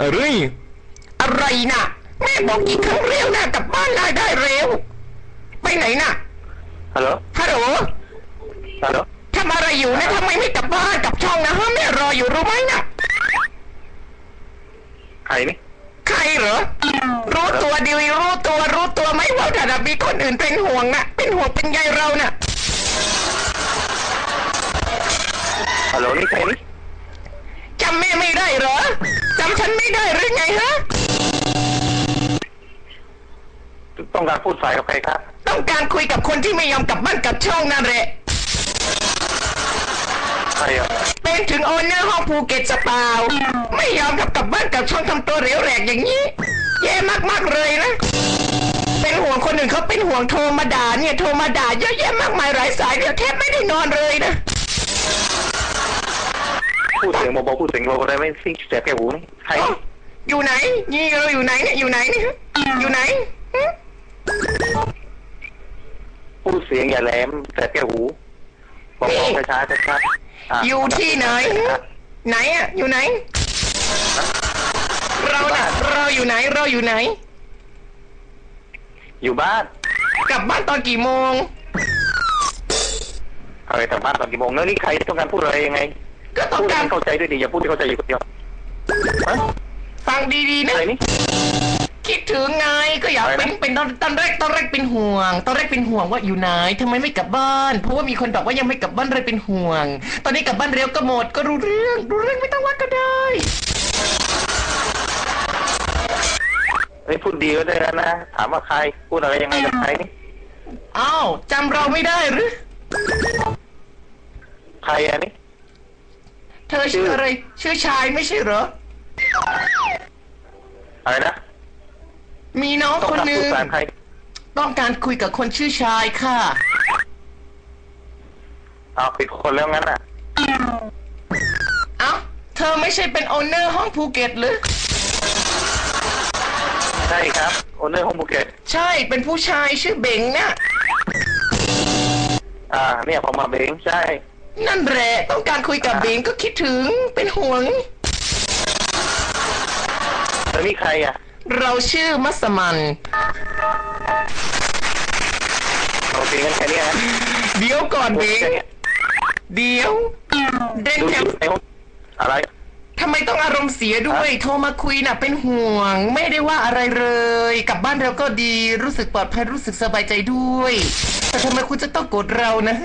อะไรอะไรน่ะแม่บอกกี่ครั้งเร็วนะกลับบ้านได้ได้เร็ว ไปไหนน่ะฮัลโหลฮัลโหลฮัลโหลทำอะไรอยู่นะทำไมไม่กลับบ้านกลับช่องนะฮะแม่รออยู่รู้ไหมน่ะใครนี่ใครเหรอรู้ตัวดีรู้ตัวรู้ตัวไหมว่าถ้ามีคนอื่นเป็นห่วงน่ะเป็นห่วงเป็นใยเราน่ะฮัลโหลนี่ใครนี่จำแม่ไม่ได้เหรอจำ ฉันไม่ได้หรือไงฮะ ต้องการพูดสายกับใครครับ ต้องการคุยกับคนที่ไม่ยอมกลับบ้านกลับช่องนั่นแหละ ใครอะเป็นถึงโอนเนอร์ห้องภูเก็ตสปาวไม่ยอมกลับกลับบ้านกลับช่องทำตัวเหลวแหลกอย่างนี้ แย่มากๆเลยนะ เป็นห่วงคนอื่นเขาเป็นห่วงโทรมาด่าเนี่ยโทรมาด่าเยอะแยะมากมายหลายสายเดี๋ยวแทบไม่ได้นอนเลยนะ พูดเสียงเบาๆพูดเสียงเบาๆได้ไหมซิแสบแก้หูนี่ใครเอ้าอยู่ไหน นี่เราอยู่ไหนเนี่ยอยู่ไหนเนี่ยอยู่ไหนหึพูดเสียงอย่าแหลมแสบแก้หูบอกๆช้าๆช้าๆะอยู่ที่ไหน ไหนอะอยู่ไหน เราน่ะเราอยู่ไหนเราอยู่ไหน อยู่บ้านกลับบ้านตอนกี่โมงเออแต่บ้านตอนกี่โมงแล้วนี่ใครต้องการพูดอะไรยังไง ก็ต้องพูดการให้เข้าใจด้วยดิอย่าพูดให้เข้าใจอยู่คนเดียวฮะฟังดีๆนะ อะไรนี่ คิดถึงไงก็อยากอะไรนะเป็นเป็นตอนตอนแรกตอนแรกเป็นห่วง ตอนแรกเป็นห่วงว่าอยู่ไหนทำไมไม่กลับบ้าน เพราะว่ามีคนบอกว่ายังไม่กลับบ้านเลยเป็นห่วง ตอนนี้กลับบ้านเร็วก็หมดก็รู้เรื่องรู้เรื่องไม่ต้องว่าก็ได้ เฮ้ยพูดดีก็ได้แล้วนะ ถามว่าใคร พูดอะไรยังไงกับใครนี่ อ้าวจำเราไม่ได้หรือ ใครอันนี้ เธอชื่ออะไร ชื่อชายไม่ใช่เหรอ อะไรนะมีน้องต้องคนการหนึ่พูงดสารใครต้องการคุยกับคนชื่อชายค่ะ เอาปิดคนแล้วงั้นอะ เอ้า เธอไม่ใช่เป็นโอนเนอร์ห้องภูเก็ตหรือ ใช่ครับโอนเนอร์ของภูเก็ตใช่เป็นผู้ชายชื่อเบงเนี่ยอ่า เนี่ยผมมาเบงใช่ นั่นแหละต้องการคุยกับเบงก็คิดถึงเป็นห่วง แล้วนี่ใครอะเราชื่อมัสมันโอเคงั้นแค่นี้นะเดี๋ยวก่อนเบงแค่นี้เดี๋ยวเดนดูแคอมยู่ในห้องอะไร ทำไมต้องอารมณ์เสียด้วย โทรมาคุยน่ะเป็นห่วง ไม่ได้ว่าอะไรเลยกลับบ้านเราก็ดีรู้สึกปลอดภัยรู้สึกสบายใจด้วย แต่ทำไมคุณจะต้องโกรธเรานะ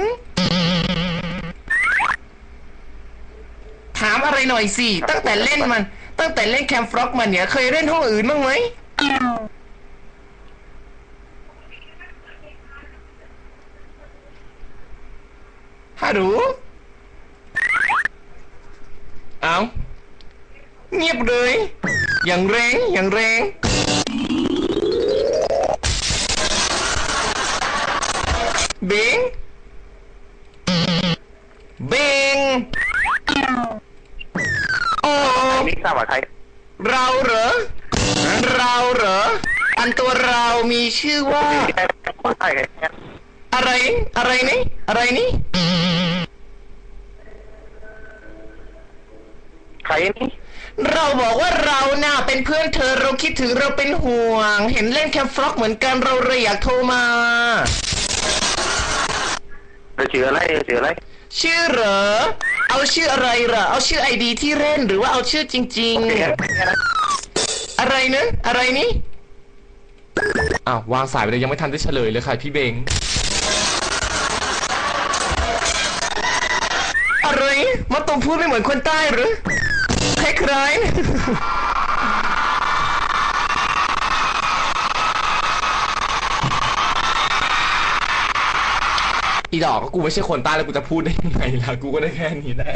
ถามอะไรหน่อยสิ ตั้งแต่เล่นมัน ตั้งแต่เล่นแคมฟล็อกมันเนี่ย เคยเล่นห้องอื่นบ้างไหม ฮัลโหลเอาเงียบเลย อย่างแรง อย่างแรงเบง เบง โอ้ นี่ทราบว่าใคร เราเหรอ เราเหรอ อันตัวเรามีชื่อว่าใครใครใครอะไร อะไรนี่ อะไรนี่ ใครนี่ เราบอกว่าเราน่ะเป็นเพื่อนเธอเราคิดถึงเราเป็นห่วง เห็นเล่นแคมฟล็อกเหมือนกันเราเลยอยากโทรมาเราชื่ออะไรเราชื่ออะไร ชื่อเหรอ เอาชื่ออะไรเหรอเอาชื่อไอดีที่เล่นหรือว่าเอาชื่อจริงโอเคๆอะไรนะอะไรนี่อ้าววางสายไปเลยยังไม่ทันได้เฉลยเลยค่ะพี่เบง อะไรมาตรงพูดไม่เหมือนคนใต้หรือคล้ายๆ อีดอกก็กูไม่ใช่คนใต้แล้วกูจะพูดได้ยังไงล่ะกูก็ได้แค่นี้แหละ